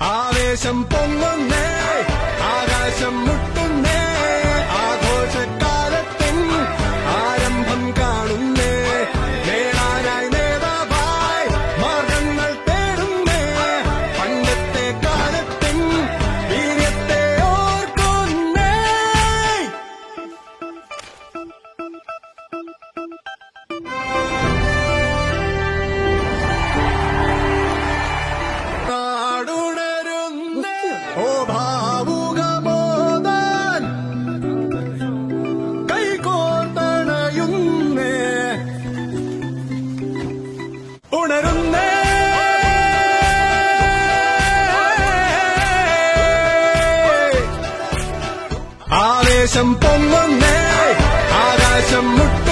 ആവേശം പൊങ്ങുന്നേ ആകാശം മുട്ടുന്നേ ആഘോഷക്കാലത്തിൻ ആരംഭം കാണുന്നേ. നേടാനായി നേതാവായി മാർഗങ്ങൾ തേടുന്നേ. പണ്ടത്തെ കാലത്തിൻ വീര്യത്തെ ഓർക്കുന്നേ. നാടുണരുന്നേ ഓ ഭാവുകമോദാൻ കൈകോർത്തണയുന്നേ. ഉണരുന്നേ. ആവേശം പൊങ്ങുന്നേ. ആകാശം